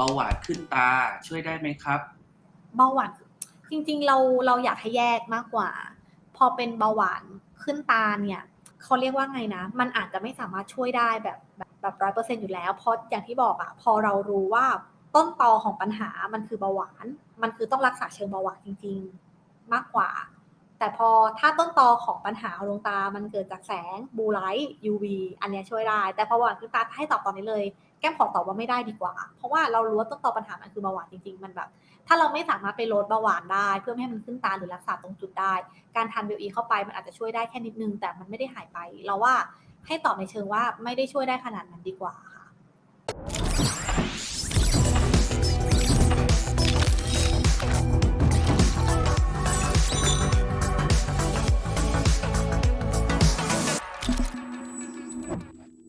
เบาหวานขึ้นตาช่วยได้ไหมครับ เบาหวานจริงๆเราเราอยากให้แยกมากกว่า พอเป็นเบาหวานขึ้นตาเนี่ยเขาเรียกว่าไงนะ มันอาจจะไม่สามารถช่วยได้แบบแบบแบบร้อยเปอร์เซ็นอยู่แล้ว เพราะอย่างที่บอกอะพอเรารู้ว่าต้นตอของปัญหามันคือเบาหวาน มันคือต้องรักษาเชิงเบาหวานจริง ๆมากกว่า แต่พอถ้าต้นตอของปัญหาดวงตามันเกิดจากแสงบูไลท์ UV อันเนี้ยช่วยได้ แต่พอเบาหวานขึ้นตาให้ตอบตอนนี้เลย แก้มขอตอบว่าไม่ได้ดีกว่า เพราะว่าเรารู้ว่าต้นตอปัญหามันคือเบาหวานจริงๆ มันแบบ ถ้าเราไม่สามารถไปลดเบาหวานได้ เพื่อไม่ให้มันขึ้นตาหรือรักษาตรงจุดได้ การทานเบลอีเข้าไปมันอาจจะช่วยได้แค่นิดนึง แต่มันไม่ได้หายไป เราว่าให้ตอบในเชิงว่าไม่ได้ช่วยได้ขนาดนั้นดีกว่าค่ะ